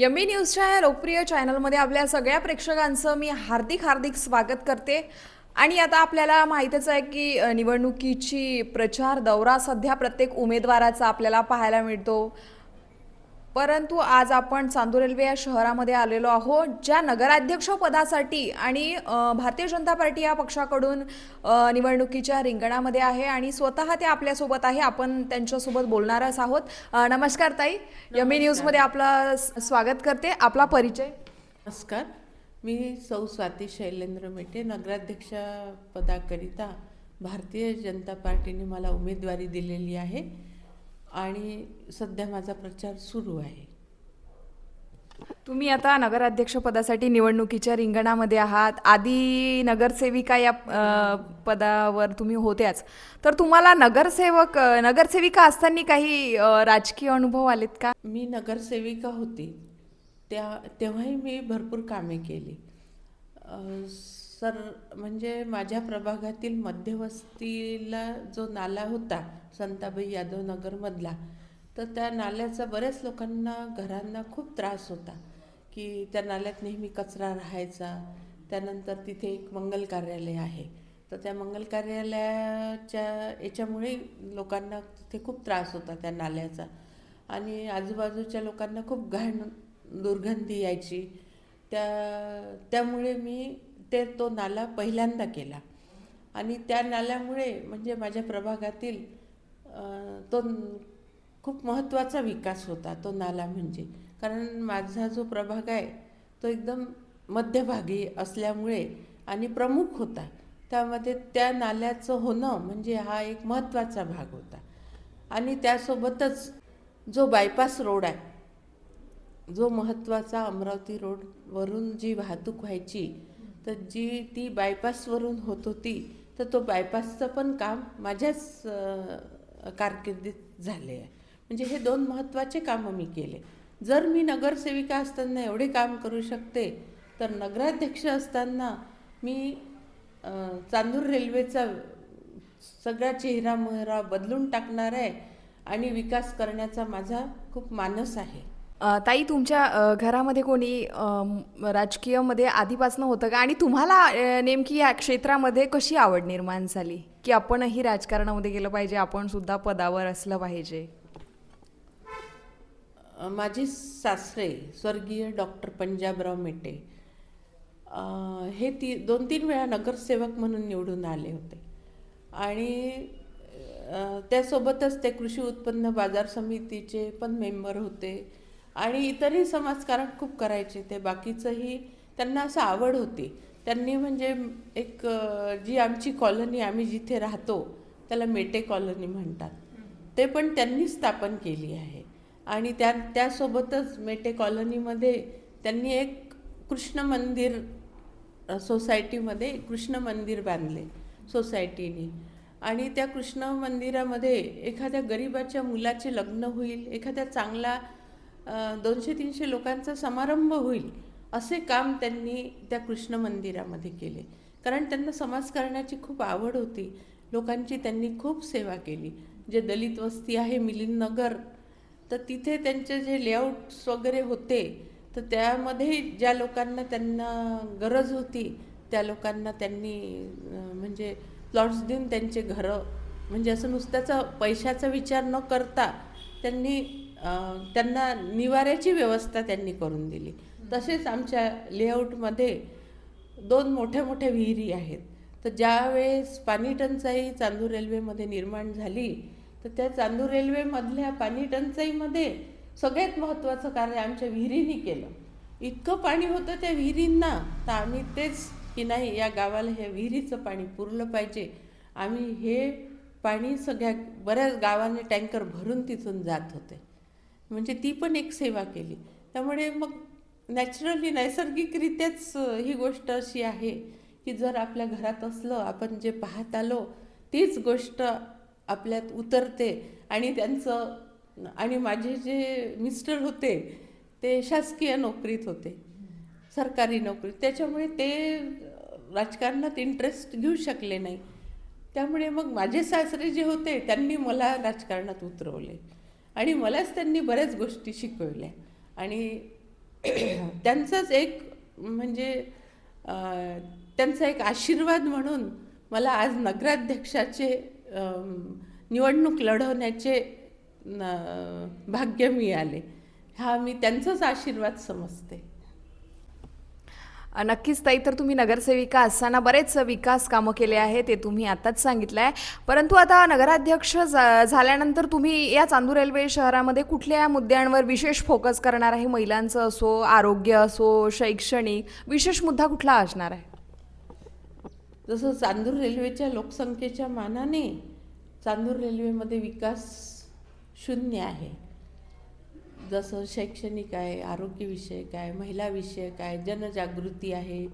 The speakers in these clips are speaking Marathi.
यमी न्यूजच्या या लोकप्रिय चॅनलमध्ये आपल्या सगळ्या प्रेक्षकांचं मी हार्दिक हार्दिक स्वागत करते. आणि आता आपल्याला माहितीच आहे की निवडणुकीची प्रचार दौरा सध्या प्रत्येक उमेदवाराचा आपल्याला पाहायला मिळतो. परंतु आज आपण चांदूर रेल्वे या शहरामध्ये आलेलो आहोत ज्या नगराध्यक्ष पदासाठी आणि भारतीय जनता पार्टी या पक्षाकडून निवडणुकीच्या रिंगणामध्ये आहे आणि स्वतः ते आपल्यासोबत आहे. आपण त्यांच्यासोबत बोलणारच आहोत. नमस्कार ताई. यमी न्यूजमध्ये आपलं स्वागत करते. आपला परिचय? नमस्कार. मी सौ स्वाती शैलेंद्र मेटे नगराध्यक्ष पदाकरिता भारतीय जनता पार्टीने मला उमेदवारी दिलेली आहे. आणि सध्या माझा प्रचार सुरू आहे. तुम्ही आता नगराध्यक्ष पदासाठी निवडणुकीच्या रिंगणामध्ये आहात. आधी नगरसेविका या पदावर तुम्ही होत्याच. तर तुम्हाला नगरसेवक नगरसेविका असताना काही राजकीय अनुभव आलेत का? मी नगरसेविका होती. त्या तेव्हाही मी भरपूर कामे केली. सर म्हणजे माझ्या प्रभागातील मध्यवस्तीला जो नाला होता संताबाई यादव नगरमधला तर त्या नाल्याचा बऱ्याच लोकांना घरांना खूप त्रास होता की त्या नाल्यात नेहमी कचरा राहायचा. त्यानंतर तिथे एक मंगल कार्यालय आहे. तर त्या मंगल कार्यालयाच्या याच्यामुळे लोकांना तिथे खूप त्रास होता त्या नाल्याचा. आणि आजूबाजूच्या लोकांना खूप घाण दुर्गंधी यायची. त्या त्यामुळे मी ते तो नाला पहिल्यांदा केला. आणि त्या नाल्यामुळे म्हणजे माझ्या प्रभागातील तो खूप महत्त्वाचा विकास होता तो नाला म्हणजे. कारण माझा जो प्रभाग आहे तो एकदम मध्यभागी असल्यामुळे आणि प्रमुख होता. त्यामध्ये त्या नाल्याचं होणं म्हणजे हा एक महत्त्वाचा भाग होता. आणि त्यासोबतच जो बायपास रोड आहे जो महत्त्वाचा अमरावती रोडवरून जी वाहतूक व्हायची तर जी ती बायपासवरून होत होती तर तो बायपासचं पण काम माझ्याच कारकिर्दीत झाले आहे. म्हणजे हे दोन महत्त्वाचे कामं मी केले. जर मी नगरसेविका असताना एवढे काम करू शकते तर नगराध्यक्ष असताना मी चांदूर रेल्वेचा सगळा चेहरा मोहरा बदलून टाकणार आहे आणि विकास करण्याचा माझा खूप मानस आहे. अ, ताई तुमच्या अ, घरामध्ये कोणी अम, राजकीयमध्ये आधीपासून होतं का? आणि तुम्हाला अ, नेमकी या क्षेत्रामध्ये कशी आवड निर्माण झाली? की आपणही राजकारणामध्ये गेलं पाहिजे आपण सुद्धा पदावर असलं पाहिजे. अ, माझे सासरे स्वर्गीय डॉक्टर पंजाबराव मेटे अ, हे ती दोन तीन वेळा नगरसेवक म्हणून निवडून आले होते. आणि अ, त्यासोबतच ते कृषी उत्पन्न बाजार समितीचे पण मेंबर होते. आणि इतरही समाजकारण खूप करायचे ते. बाकीचंही त्यांना असं आवड होती. त्यांनी म्हणजे एक जी आमची कॉलनी आम्ही जिथे राहतो त्याला मेटे कॉलनी म्हणतात. ते पण त्यांनी स्थापन केली आहे. आणि त्या त्यासोबतच मेटे कॉलनीमध्ये त्यांनी एक कृष्ण मंदिर सोसायटीमध्ये कृष्ण मंदिर बांधले सोसायटीने. आणि त्या कृष्ण मंदिरामध्ये एखाद्या गरिबाच्या मुलाचे लग्न होईल एखाद्या चांगला दोनशे तीनशे लोकांचा समारंभ होईल असे काम त्यांनी त्या कृष्ण मंदिरामध्ये केले. कारण त्यांना समाजकारणाची खूप आवड होती. लोकांची त्यांनी खूप सेवा केली. जे दलित वस्ती आहे मिलिंद नगर तर तिथे त्यांचे जे लेआउट्स वगैरे होते तर त्यामध्ये ज्या लोकांना त्यांना गरज होती त्या लोकांना त्यांनी म्हणजे प्लॉट्स देऊन त्यांचे घरं म्हणजे असं नुसत्याचा पैशाचा विचार न करता त्यांनी त्यांना निवाऱ्याची व्यवस्था त्यांनी करून दिली. तसेच आमच्या लेआउटमध्ये दोन मोठ्या मोठ्या विहिरी आहेत. तर ज्यावेळेस पाणी टंचाई चांदूर रेल्वेमध्ये निर्माण झाली तर त्या चांदूर रेल्वेमधल्या पाणी टंचाईमध्ये सगळ्यात महत्त्वाचं कार्य आमच्या विहिरींनी केलं. इतकं पाणी होतं त्या विहिरींना तर आम्ही तेच की नाही या गावाला ह्या विहिरीचं पाणी पुरलं पाहिजे. आम्ही हे पाणी सगळ्या बऱ्याच गावाने टँकर भरून तिथून जात होते. म्हणजे ती पण एक सेवा केली. त्यामुळे मग नॅचरली नैसर्गिकरित्याच ही गोष्ट अशी आहे की जर आपल्या घरात असलं आपण जे पाहत आलो तीच गोष्ट आपल्यात उतरते आणि त्यांचं आणि माझे जे मिस्टर होते ते शासकीय नोकरीत होते सरकारी नोकरी त्याच्यामुळे ते राजकारणात इंटरेस्ट घेऊ शकले नाही. त्यामुळे मग माझे सासरे जे होते त्यांनी मला राजकारणात उतरवले. आणि मलाच त्यांनी बऱ्याच गोष्टी शिकवल्या. आणि त्यांचाच एक म्हणजे त्यांचा एक आशीर्वाद म्हणून मला आज नगराध्यक्षाचे निवडणूक लढवण्याचे न- भाग्य मिळाले. हा मी त्यांचाच आशीर्वाद समजते. नक्कीच ताई तर तुम्ही नगरसेविका असताना बरेच विकास कामं केले आहे ते तुम्ही आताच सांगितलं आहे परंतु आता नगराध्यक्ष जा झाल्यानंतर तुम्ही या चांदूर रेल्वे शहरामध्ये कुठल्या मुद्द्यांवर विशेष फोकस करणार आहे? महिलांचं असो आरोग्य असो शैक्षणिक विशेष मुद्दा कुठला असणार आहे? जसं चांदूर रेल्वेच्या लोकसंख्येच्या मानाने चांदूर रेल्वेमध्ये विकास शून्य आहे. जसं शैक्षणिक आहे आरोग्यविषयक आहे महिलाविषयक आहे जनजागृती आहे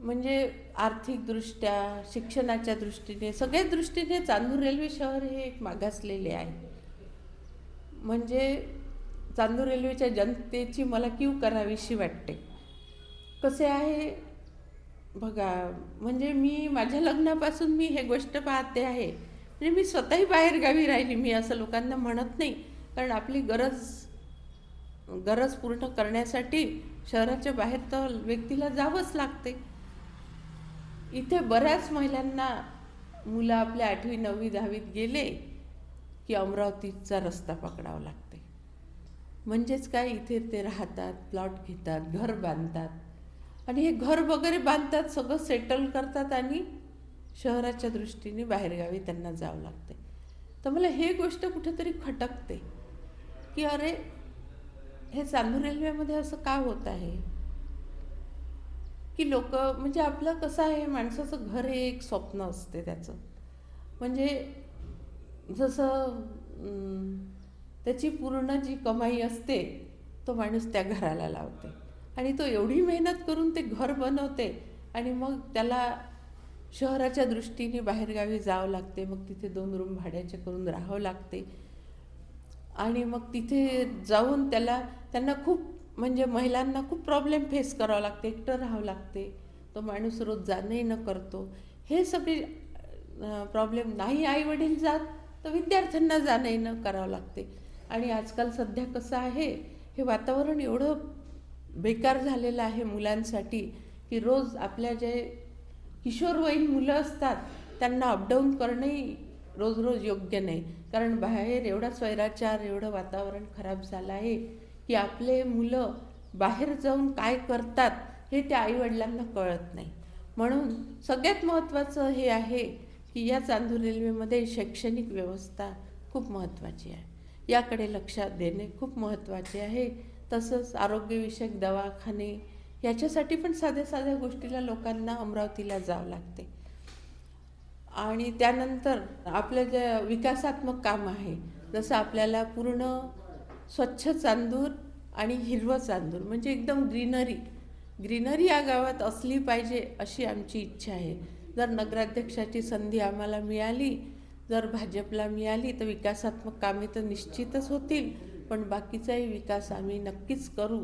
म्हणजे आर्थिकदृष्ट्या शिक्षणाच्या दृष्टीने सगळ्या दृष्टीने चांदूर रेल्वे शहर हे एक मागासलेले आहे. म्हणजे चांदूर रेल्वेच्या जनतेची मला क्यू करावीशी वाटते. कसे आहे? बघा म्हणजे मी माझ्या लग्नापासून मी हे गोष्ट पाहते आहे. म्हणजे मी स्वतःही बाहेरगावी राहिली मी असं लोकांना म्हणत नाही. कारण आपली गरज गरज पूर्ण करण्यासाठी शहराच्या बाहेर तर व्यक्तीला जावंच लागते. इथे बऱ्याच महिलांना मुलं आपल्या आठवी नववी दहावीत गेले की अमरावतीचा रस्ता पकडावा लागते. म्हणजेच काय? इथे ते राहतात प्लॉट घेतात घर बांधतात. आणि हे घर वगैरे बांधतात सगळं सेटल करतात आणि शहराच्या दृष्टीने बाहेरगावी त्यांना जावं लागते. तर मला हे गोष्ट कुठेतरी खटकते. की अरे हे चांदूर रेल्वेमध्ये असं का होत आहे? की लोक म्हणजे आपलं कसं आहे माणसाचं घर हे एक स्वप्न असते त्याचं. म्हणजे जसं त्याची पूर्ण जी कमाई असते तो माणूस त्या घराला लावते. आणि तो एवढी मेहनत करून ते घर बनवते आणि मग त्याला शहराच्या दृष्टीने बाहेरगावी जावं लागते मग तिथे दोन रूम भाड्याचे करून राहावं लागते. आणि मग तिथे जाऊन त्याला त्यांना खूप म्हणजे महिलांना खूप प्रॉब्लेम फेस करावं लागते एकटं राहावं लागते. तो माणूस रोज जाणंही न करतो. हे सगळे प्रॉब्लेम नाही आई वडील जात तर विद्यार्थ्यांना जाणं येणं करावं लागते. आणि आजकाल सध्या कसं आहे हे वातावरण एवढं बेकार झालेलं आहे मुलांसाठी की रोज आपल्या जे किशोरवयीन मुलं असतात त्यांना अपडाऊन करणंही रोज रोज योग्य नाही. कारण बाहेर एवढा स्वैराचार एवढं वातावरण खराब झालं आहे की आपले मुलं बाहेर जाऊन काय करतात हे त्या आईवडिलांना कळत नाही. म्हणून सगळ्यात महत्त्वाचं हे आहे की या चांदूर रेल्वेमध्ये शैक्षणिक व्यवस्था खूप महत्त्वाची आहे. याकडे लक्षात देणे खूप महत्त्वाचे आहे. तसंच आरोग्यविषयक दवाखाने याच्यासाठी पण साध्या साध्या गोष्टीला लोकांना अमरावतीला जावं लागते. आणि त्यानंतर आपलं जे विकासात्मक काम आहे जसं आपल्याला पूर्ण स्वच्छ चांदूर आणि हिरवं चांदूर म्हणजे एकदम ग्रीनरी ग्रीनरी या गावात असली पाहिजे अशी आमची इच्छा आहे. जर नगराध्यक्षाची संधी आम्हाला मिळाली जर भाजपला मिळाली तर विकासात्मक कामे तर निश्चितच होतील पण बाकीचाही विकास आम्ही नक्कीच करू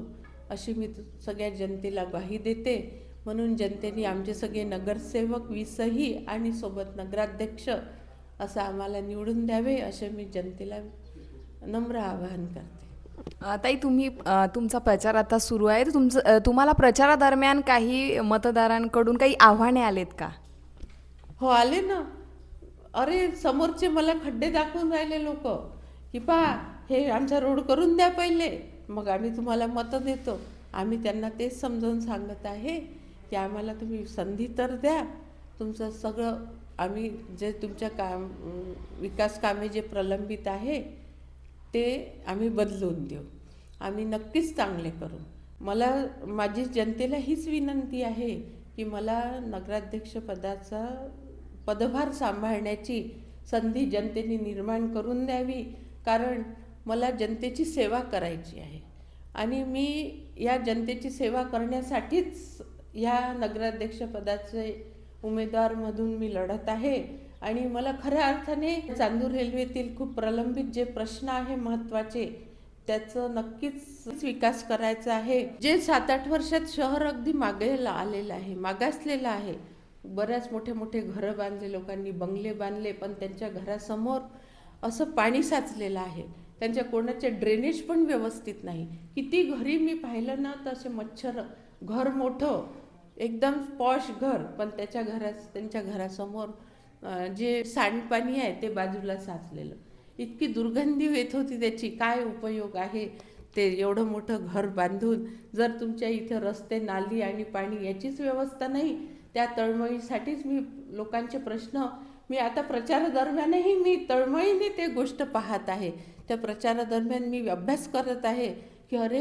अशी मी तु- सगळ्या जनतेला ग्वाही देते. म्हणून जनतेने आमचे सगळे नगरसेवक वीसही आणि सोबत नगराध्यक्ष असं आम्हाला निवडून द्यावे असे मी जनतेला नम्र आवाहन करते. ताई तुम्ही तुमचा प्रचार आता सुरू आहे. तर तुमचं तुम्हाला प्रचारादरम्यान काही मतदारांकडून काही आव्हाने आलेत का? हो आले ना. अरे समोरचे मला खड्डे दाखवून राहिले लोक की पहा हे आमचा रोड करून द्या पहिले. मग आम्ही तुम्हाला मतं देतो. आम्ही त्यांना तेच समजावून सांगत आहे. की आम्हाला तुम्ही संधी तर द्या. तुमचं सगळं आम्ही जे तुमच्या काम विकास कामे जे प्रलंबित आहे ते आम्ही बदलून देऊ. आम्ही नक्कीच चांगले करू. मला माझी जनतेला हीच विनंती आहे की मला नगराध्यक्षपदाचा पदभार सांभाळण्याची संधी जनतेने निर्माण करून द्यावी कारण मला जनतेची सेवा करायची आहे. आणि मी या जनतेची सेवा करण्यासाठीच या नगराध्यक्षपदाचे उमेदवारमधून मी लढत आहे. आणि मला खऱ्या अर्थाने चांदूर रेल्वेतील खूप प्रलंबित जे प्रश्न आहे महत्त्वाचे त्याचं नक्कीच विकास करायचा आहे. जे सात आठ वर्षात शहर अगदी मागेला आलेलं आहे मागासलेलं आहे. बऱ्याच मोठे मोठे घरं बांधले लोकांनी बंगले बांधले पण त्यांच्या घरासमोर असं पाणी साचलेलं आहे. त्यांच्या कोणाचे ड्रेनेज पण व्यवस्थित नाही. किती घरी मी पाहिलं ना तर असे मच्छर घर मोठं एकदम पॉश घर पण त्याच्या घरा त्यांच्या घरासमोर जे सांडपाणी आहे ते बाजूला साचलेलं. इतकी दुर्गंधी येत होती त्याची काय उपयोग आहे ते एवढं मोठं घर बांधून? जर तुमच्या इथं रस्ते नाली आणि पाणी याचीच व्यवस्था नाही त्या तळमळीसाठीच मी लोकांचे प्रश्न मी आता प्रचारादरम्यानही मी तळमळीने ते गोष्ट पाहत आहे. त्या प्रचारादरम्यान मी अभ्यास करत आहे की अरे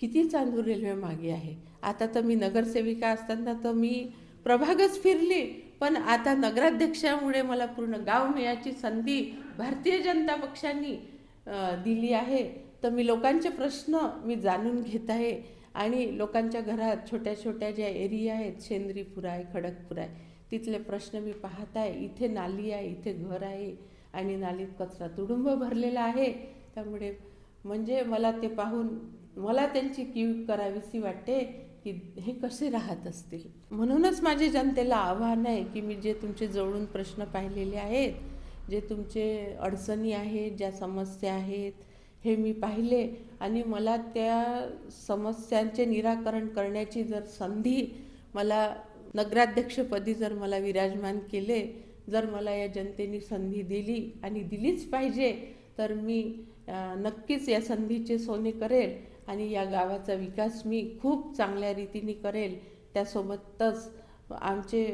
किती चांदूर रेल्वे मागे आहे? आता तर मी नगरसेविका असताना तर मी प्रभागच फिरली पण आता नगराध्यक्षामुळे मला पूर्ण गाव मिळायची संधी भारतीय जनता पक्षांनी दिली आहे. तर मी लोकांचे प्रश्न मी जाणून घेत आहे आणि लोकांच्या घरात छोट्या छोट्या ज्या एरिया आहेत शेंद्रीपुर आहे खडकपूर आहे तिथले प्रश्न मी पाहत आहे. इथे नाली आहे इथे घर आहे आणि नालीत कचरा तुडुंब भरलेला आहे. त्यामुळे म्हणजे मला ते पाहून मला त्यांची कीव करावीशी वाटते की हे कसे राहत असतील. म्हणूनच माझे जनतेला आव्हान आहे की मी जे तुमचे जवळून प्रश्न पाहिलेले आहेत जे तुमचे अडचणी आहेत ज्या समस्या आहेत हे मी पाहिले आणि मला त्या समस्यांचे निराकरण करण्याची जर संधी मला नगराध्यक्षपदी जर मला विराजमान केले जर मला या जनतेने संधी दिली आणि दिलीच पाहिजे तर मी नक्कीच या संधीचे सोने करेल आणि या गावाचा विकास मी खूप चांगल्या रीतीने करेल त्यासोबतच आमचे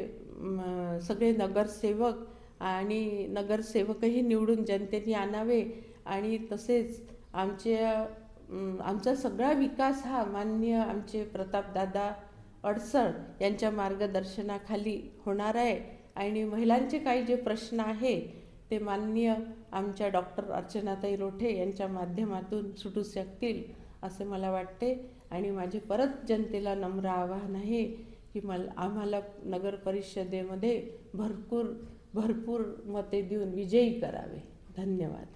सगळे नगरसेवक आणि नगरसेवकही निवडून जनतेने आणावे आणि तसेच आमच्या आमचा सगळा विकास हा मान्य आमचे प्रतापदादा अडसर यांच्या मार्गदर्शनाखाली होणार आहे. आणि महिलांचे काही जे प्रश्न आहे ते मान्य आमच्या डॉक्टर अर्चनाताई रोठे यांच्या माध्यमातून सुटू शकतील. असे मला वाटते. आणि माझे परत जनतेला नम्र आवाहन आहे की मला आम्हाला नगर परिषदेमध्ये भरपूर भरपूर मते देऊन विजयी करावे. धन्यवाद.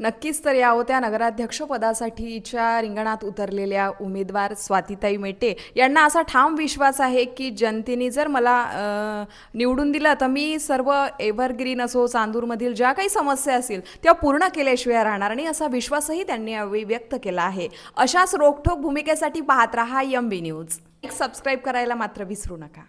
नक्कीच तर या होत्या नगराध्यक्षपदासाठीच्या रिंगणात उतरलेल्या उमेदवार स्वातिताई मेटे. यांना असा ठाम विश्वास आहे की जनतेने जर मला निवडून दिलं तर मी सर्व एव्हरग्रीन असो चांदूरमधील ज्या काही समस्या असतील त्या पूर्ण केल्याशिवाय राहणार आणि असा विश्वासही त्यांनी यावेळी व्यक्त केला आहे. अशाच रोखठोक भूमिकेसाठी पाहत रहा एम बी न्यूज. एक सबस्क्राईब करायला मात्र विसरू नका.